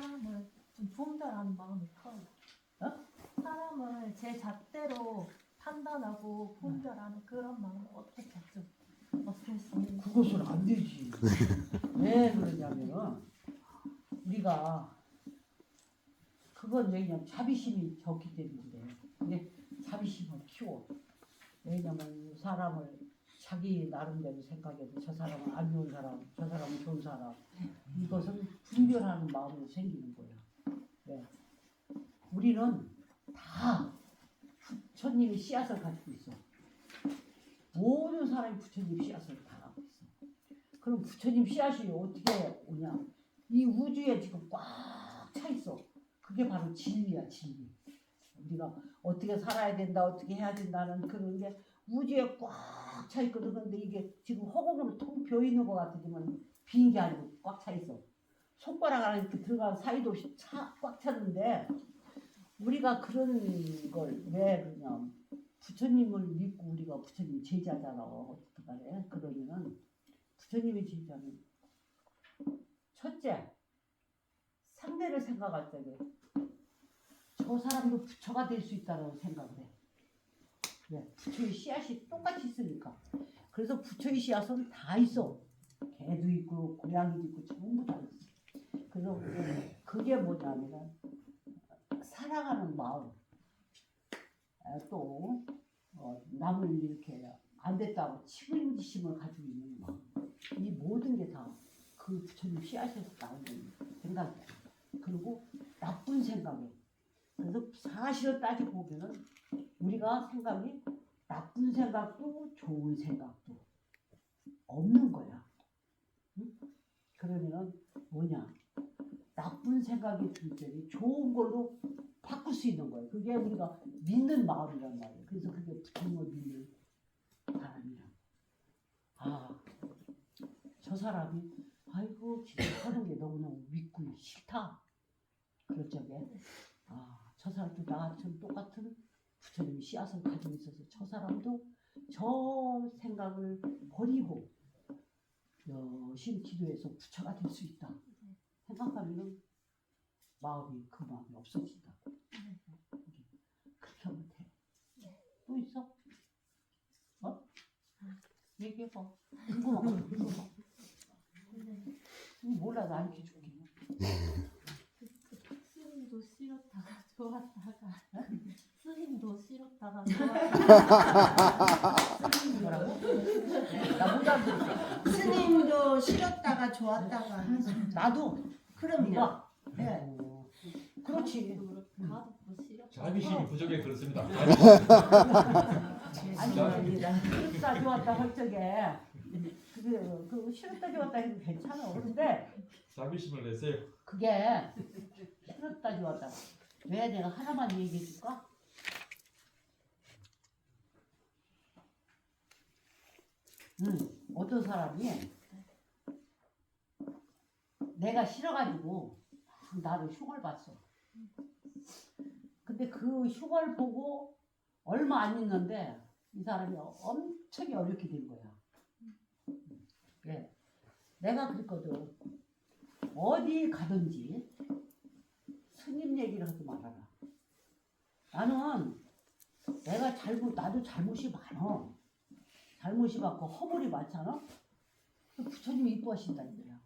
사람을 좀 분별하는 마음이 커요. 어? 사람을 제 잣대로 판단하고 분별하는 그런 마음을 어떻게 좀 어떻게 했으면 그것은 안 되지. 왜 그러냐면은 우리가 그건 왜냐면 자비심이 적기 때문인데 근데 자비심을 키워. 왜냐면 사람을 자기 나름대로 생각해도 저 사람은 안 좋은 사람, 저 사람은 좋은 사람 이것은 분별하는 마음으로 생기는 거야. 왜? 우리는 다 부처님의 씨앗을 가지고 있어. 모든 사람이 부처님 씨앗을 다 갖고 있어. 그럼 부처님 씨앗이 어떻게 오냐? 이 우주에 지금 꽉 차 있어. 그게 바로 진리야, 진리. 우리가 어떻게 살아야 된다, 어떻게 해야 된다는 그런 게 우주에 꽉 차 있거든. 근데 이게 지금 허공으로 통 비어 있는 것 같지만 빈 게 아니고 꽉 차 있어. 손가락 안에 이렇게 들어간 사이도 없이 차, 꽉 찼는데 우리가 그런 걸 왜 그러냐? 부처님을 믿고 우리가 부처님 제자잖아. 어떻게 말해? 그러면은 부처님의 제자는 첫째 상대를 생각할 때는 저 사람도 부처가 될 수 있다는 생각을 해. 왜? 부처의 씨앗이 똑같이 있으니까. 그래서 부처의 씨앗은 다 있어. 개도 있고 고양이도 있고 전부 다 있어. 그래서 그게 뭐냐면은 사랑하는 마음. 아, 또 어, 남을 이렇게 안 됐다고 책임지심을 가지고 있는 마음. 이 모든 게 다 그 부처님 씨앗에서 나오는 생각이야. 그리고 나쁜 생각이. 그래서 사실을 따지고 보면은 우리가 생각이 나쁜 생각도 좋은 생각도 없는 거야. 응? 그러면은 뭐냐? 나쁜 생각이 들 때는 좋은 걸로 바꿀 수 있는 거예요. 그게 우리가 믿는 마음이란 말이에요. 그래서 그게 부처님을 믿는 사람이라. 아, 저 사람이 아이고 진짜 하는 게 너무너무 믿고 싫다. 그럴 적에 아, 저 사람도 나처럼 똑같은 부처님의 씨앗을 가지고 있어서 저 사람도 저 생각을 버리고 열심히 기도해서 부처가 될 수 있다. 생각하면은 마음이 그 마음이 없어진다. 그렇게 하면 돼. 또 있어? 어? 얘기해봐. 궁금한 거 궁금한 거. 응, 몰라 나 알려 줄게. 스님도 싫었다가 좋았다가 싫었다가 뭐라고? 나못 알아들었어. 스님도 싫었다가 좋았다가 나도 그럼요. 누가? 네. 어, 그렇지. 싫었다 자비심이 부족해 그렇습니다. 아니 아니 싫다 좋았다 할 적에 그, 그 싫었다 좋았다 해도 괜찮아. 그런데 자비심을 내세요. 그게 싫었다 좋았다. 왜 내가 하나만 얘기해 줄까? 음, 어떤 사람이 내가 싫어가지고 막 나를 흉을 봤어. 근데 그 흉을 보고 얼마 안 있는데 이 사람이 엄청 어렵게 된 거야. 예. 내가 그랬거든. 어디 가든지 스님 얘기를 하지 말아라. 나는 내가 잘못, 나도 잘못이 많어. 잘못이 많고 허물이 많잖아. 그 부처님이 이뻐하신다 이거야.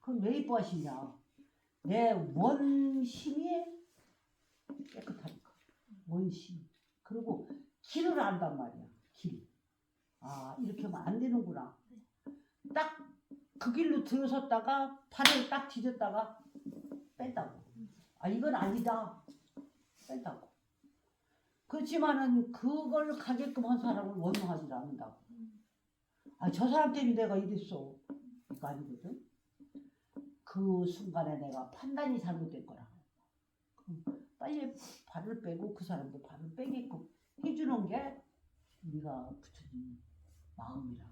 그럼 왜 이뻐하시냐? 내 원심이 깨끗하니까. 원심. 그리고 길을 안단 말이야. 길. 아, 이렇게 하면 안 되는구나. 딱 그 길로 들어섰다가 발을 딱 뒤졌다가 뺀다고. 아, 이건 아니다. 뺀다고. 그렇지만은 그걸 가게끔 한 사람을 원망하지 않는다고. 아, 저 사람 때문에 내가 이랬어. 이거 아니거든. 그 순간에 내가 판단이 잘못된 거라. 빨리 발을 빼고 그 사람도 발을 빼게끔 해주는 게 우리가 부처님 마음이라고.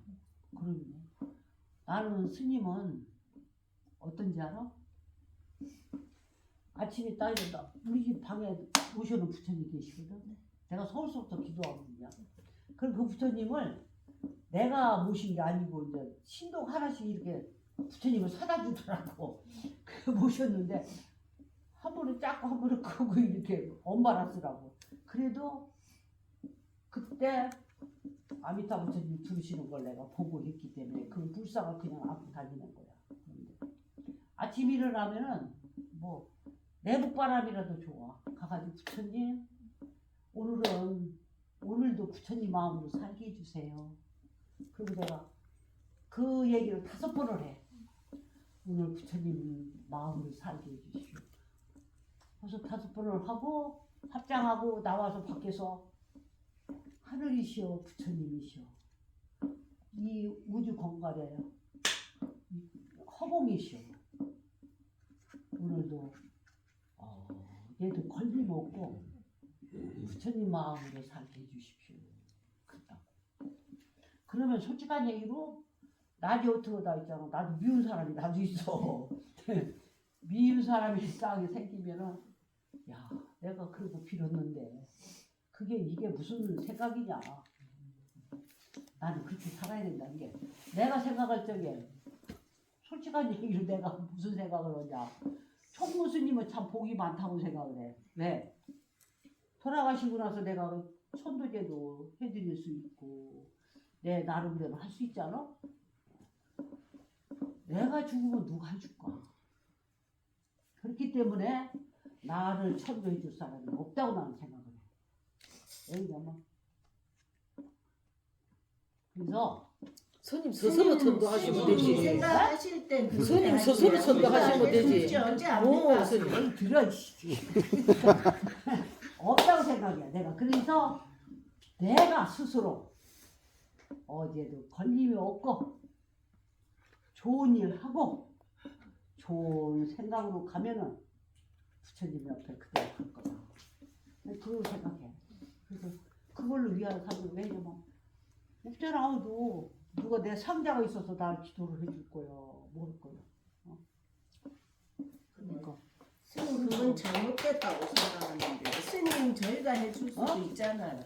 그러면 나는 스님은 어떤지 알아? 아침에 딱 일어나 우리 집 방에 오셔는 부처님 계시거든. 내가 서울서부터 기도하고 있냐. 그럼 그 부처님을 내가 모신 게 아니고 이제 신동 하나씩 이렇게 부처님을 사다 주더라고. 그 모셨는데 한 번은 작고 한 번은 크고 이렇게 언바라스라고. 그래도 그때 아미타 부처님 두시는 걸 내가 보고 했기 때문에 그 불상을 그냥 안고 다니는 거야. 아침 일어나면은 뭐 내복 바람이라도 좋아. 가가지고 부처님 오늘은 오늘도 부처님 마음으로 살게 해주세요. 그리고 내가 그 얘기를 다섯 번을 해. 오늘 부처님 마음으로 살게 해주시오. 그래서 다섯 번을 하고 합장하고 나와서 밖에서 하늘이시여 부처님이시여 이 우주 공간에 이 허공이시여 오늘도 어, 얘도 걸림없고 부처님 마음으로 살게 해주십시오. 그랬다고. 그러면 솔직한 얘기로 나지 어떻게 다 있잖아. 나도 미운 사람이 나도 있어. 미운 사람이 이상하게 생기면은 야 내가 그러고 빌었는데 그게 이게 무슨 생각이냐. 나는 그렇게 살아야 된다는 게 내가 생각할 적에 솔직한 얘기로 내가 무슨 생각을 하냐. 총무스님은 참 복이 많다고 생각을 해. 왜? 돌아가시고 나서 내가 천도제도 해드릴 수 있고 내 나름대로 할 수 있잖아. 내가 죽으면 누가 해줄까? 그렇기 때문에 나를 천도해 줄 사람이 없다고 나는 생각을 해. 왜냐면 그래서 스님 스스로 천도하시면 되지. 생각하실 땐 그렇게 스님 하지. 스스로 천도하시면 되지. 언제 안 오? 스님. 뭘 들어 씨. 없다고 생각이야 내가 그래서 내가 스스로 어제도 걸림이 없고 좋은 일 하고 좋은 생각으로 가면은 부처님 옆에 그대로 갈 거다. 그걸 생각해 그래서 그걸로 위하여 가면 왜냐면 없잖아도 누가 내 상자가 있어서 날 기도를 해줄 거야 모를 거야 어? 그러니까 스님 그건 잘못됐다고 생각하는데 스님 저희가 해줄 수도 어? 있잖아요.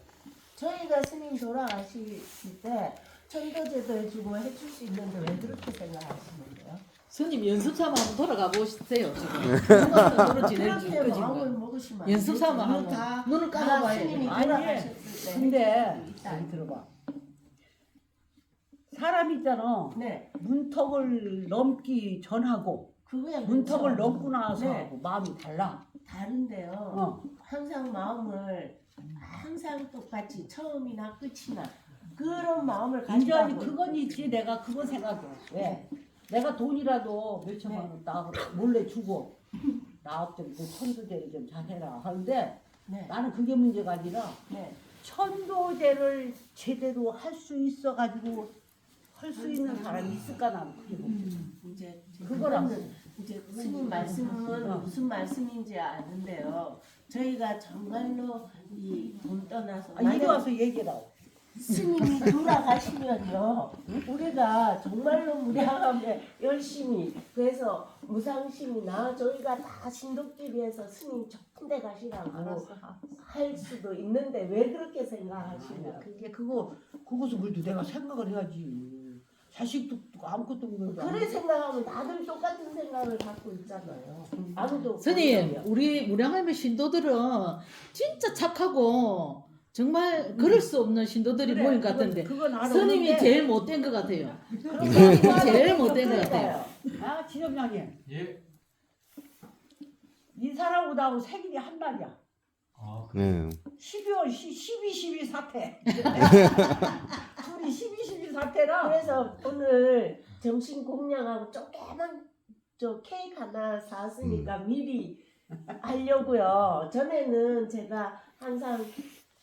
저희가 스님 돌아가실 때 천도제도 해주고 해줄 수 있는데 왜 그렇게 생각하시는데요? 스님 연습 삼아 한번 돌아가 보세요 지금. 그렇게 거지. 마음을 먹으시면 안 연습 되죠. 삼아 하고 다 눈을 다 감아봐야 스님이 돼. 돌아가셨을 때 근데 해줄 수 있다. 여기 들어봐. 사람 있잖아. 네, 문턱을 넘기 전하고 그거야. 문턱을 그렇죠. 넘고 나서 네. 마음이 달라. 다른데요. 어. 항상 마음을 항상 똑같이 처음이나 끝이나 그런 마음을 완전히 하고 그건 있지. 내가 그건 생각해. 왜? 내가 돈이라도 몇 천만 원 나 몰래 주고 나좀그 천도제를 좀 잘해라 하는데 네, 나는 그게 문제가 아니라 네. 천도제를 제대로 할 수 있어 가지고 할 수 있는 사람이 있을까 나는 그게 문제. 이제 그거랑 그거는 이제 스님 말씀은 어. 무슨 말씀인지 아는데요. 저희가 정말로 이 돈 떠나서 아, 이리 만약 와서 얘기라고. 스님이 돌아가시면요 우리가 정말로 무량하게 열심히 그래서 무상심이나 저희가 다 신도끼리에서 스님 좋은 데 가시라고 할 수도 있는데 왜 그렇게 아니야, 생각하시냐 그게 그거 그것을 그래도 내가 생각을 해야지. 자식도 아무것도 없는데. 그래 생각하면 다들 똑같은 생각을 갖고 있잖아요 아무도 스님 우리 무량할매 신도들은 진짜 착하고 정말 그럴 수 없는 신도들이 그래, 모인 그건- 것 같은데 그건 알아. 스님이 근데 제일 못된 것 같아요. 제일 못된 것 같아요. 아 지점장님 예. 이 사람하고 나하고 생일이 한 날이야. 아, 네. 12월 12, 12 사태. 둘이 12, 12 사태라. 그래서 오늘 점심 공양하고 조그만 저 케이크 하나 사왔으니까 미리 하려고요. 전에는 제가 항상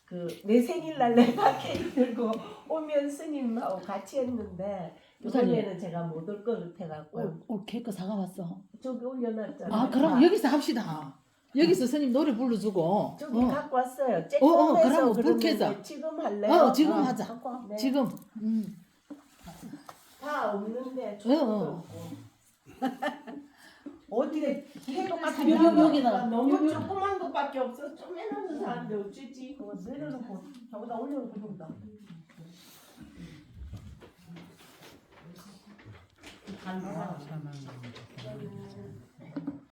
그 내 생일날 내가 케이크 들고 오면 스님하고 같이 했는데 이번에는 제가 못 올 것 같아갖고 올, 올 케이크 사가봤어. 저기 올려놨잖아요. 아 그럼 여기서 합시다. 여기서 스님 노래 불러주고. 저기 어, 갖고 왔어요. 어, 쬐끔해서 그럼 불 그러는데 켜자. 지금 할래요? 어, 지금 아, 하자. 갖고. 네. 지금. 음. 다 없는데 어, 어. 어디에 똑같은 여기, 여기, 여기다가. 너무. 조그만 것밖에 없어. 쪼매는 거 사는데 어쩌지? 그거 내려놓고 저기다 올려놓고. 간다.